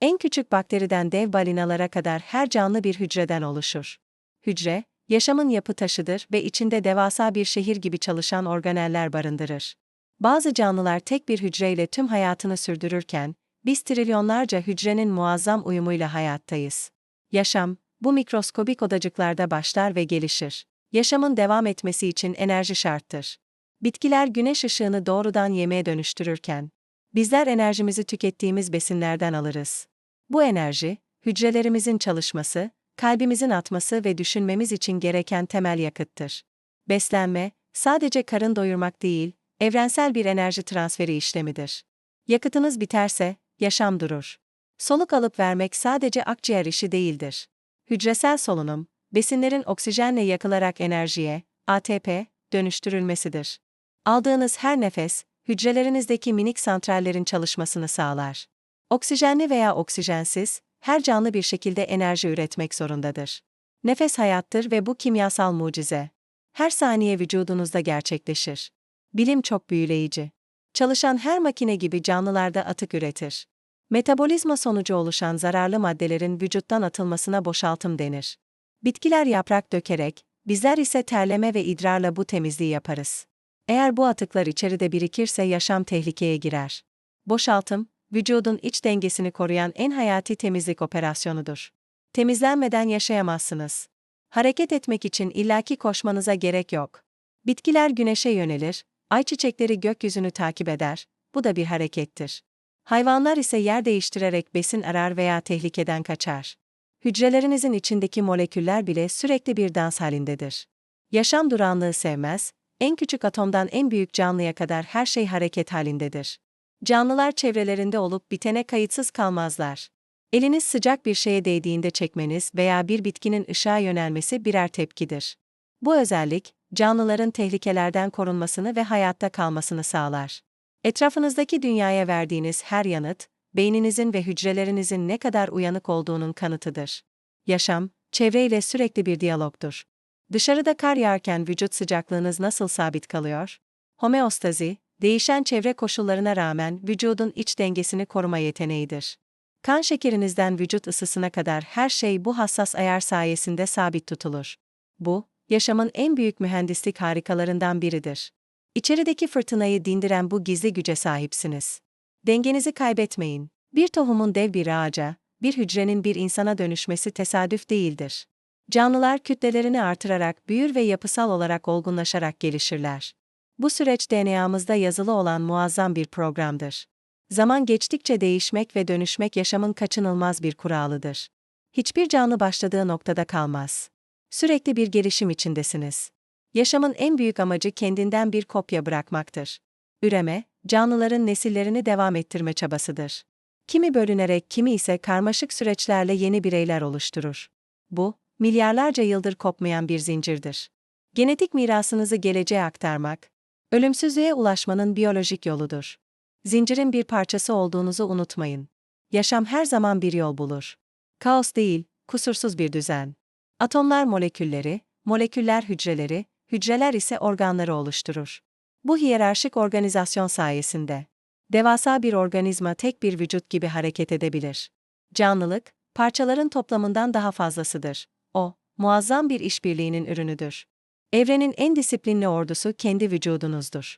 En küçük bakteriden dev balinalara kadar her canlı bir hücreden oluşur. Hücre, yaşamın yapı taşıdır ve içinde devasa bir şehir gibi çalışan organeller barındırır. Bazı canlılar tek bir hücreyle tüm hayatını sürdürürken, biz trilyonlarca hücrenin muazzam uyumuyla hayattayız. Yaşam, bu mikroskobik odacıklarda başlar ve gelişir. Yaşamın devam etmesi için enerji şarttır. Bitkiler güneş ışığını doğrudan yemeğe dönüştürürken, bizler enerjimizi tükettiğimiz besinlerden alırız. Bu enerji, hücrelerimizin çalışması, kalbimizin atması ve düşünmemiz için gereken temel yakıttır. Beslenme, sadece karın doyurmak değil, evrensel bir enerji transferi işlemidir. Yakıtınız biterse, yaşam durur. Soluk alıp vermek sadece akciğer işi değildir. Hücresel solunum, besinlerin oksijenle yakılarak enerjiye, ATP, dönüştürülmesidir. Aldığınız her nefes, hücrelerinizdeki minik santrallerin çalışmasını sağlar. Oksijenli veya oksijensiz, her canlı bir şekilde enerji üretmek zorundadır. Nefes hayattır ve bu kimyasal mucize. Her saniye vücudunuzda gerçekleşir. Bilim çok büyüleyici. Çalışan her makine gibi canlılarda atık üretir. Metabolizma sonucu oluşan zararlı maddelerin vücuttan atılmasına boşaltım denir. Bitkiler yaprak dökerek, bizler ise terleme ve idrarla bu temizliği yaparız. Eğer bu atıklar içeride birikirse yaşam tehlikeye girer. Boşaltım, vücudun iç dengesini koruyan en hayati temizlik operasyonudur. Temizlenmeden yaşayamazsınız. Hareket etmek için illaki koşmanıza gerek yok. Bitkiler güneşe yönelir, ayçiçekleri gökyüzünü takip eder, bu da bir harekettir. Hayvanlar ise yer değiştirerek besin arar veya tehlikeden kaçar. Hücrelerinizin içindeki moleküller bile sürekli bir dans halindedir. Yaşam durağanlığı sevmez, en küçük atomdan en büyük canlıya kadar her şey hareket halindedir. Canlılar çevrelerinde olup bitene kayıtsız kalmazlar. Eliniz sıcak bir şeye değdiğinde çekmeniz veya bir bitkinin ışığa yönelmesi birer tepkidir. Bu özellik, canlıların tehlikelerden korunmasını ve hayatta kalmasını sağlar. Etrafınızdaki dünyaya verdiğiniz her yanıt, beyninizin ve hücrelerinizin ne kadar uyanık olduğunun kanıtıdır. Yaşam, çevreyle sürekli bir diyalogdur. Dışarıda kar yağarken vücut sıcaklığınız nasıl sabit kalıyor? Homeostazi, değişen çevre koşullarına rağmen vücudun iç dengesini koruma yeteneğidir. Kan şekerinizden vücut ısısına kadar her şey bu hassas ayar sayesinde sabit tutulur. Bu, yaşamın en büyük mühendislik harikalarından biridir. İçerideki fırtınayı dindiren bu gizli güce sahipsiniz. Dengenizi kaybetmeyin. Bir tohumun dev bir ağaca, bir hücrenin bir insana dönüşmesi tesadüf değildir. Canlılar kütlelerini artırarak büyür ve yapısal olarak olgunlaşarak gelişirler. Bu süreç DNA'mızda yazılı olan muazzam bir programdır. Zaman geçtikçe değişmek ve dönüşmek yaşamın kaçınılmaz bir kuralıdır. Hiçbir canlı başladığı noktada kalmaz. Sürekli bir gelişim içindesiniz. Yaşamın en büyük amacı kendinden bir kopya bırakmaktır. Üreme, canlıların nesillerini devam ettirme çabasıdır. Kimi bölünerek, kimi ise karmaşık süreçlerle yeni bireyler oluşturur. Bu, milyarlarca yıldır kopmayan bir zincirdir. Genetik mirasınızı geleceğe aktarmak, ölümsüzlüğe ulaşmanın biyolojik yoludur. Zincirin bir parçası olduğunuzu unutmayın. Yaşam her zaman bir yol bulur. Kaos değil, kusursuz bir düzen. Atomlar molekülleri, moleküller hücreleri, hücreler ise organları oluşturur. Bu hiyerarşik organizasyon sayesinde devasa bir organizma tek bir vücut gibi hareket edebilir. Canlılık, parçaların toplamından daha fazlasıdır. O, muazzam bir işbirliğinin ürünüdür. Evrenin en disiplinli ordusu kendi vücudunuzdur.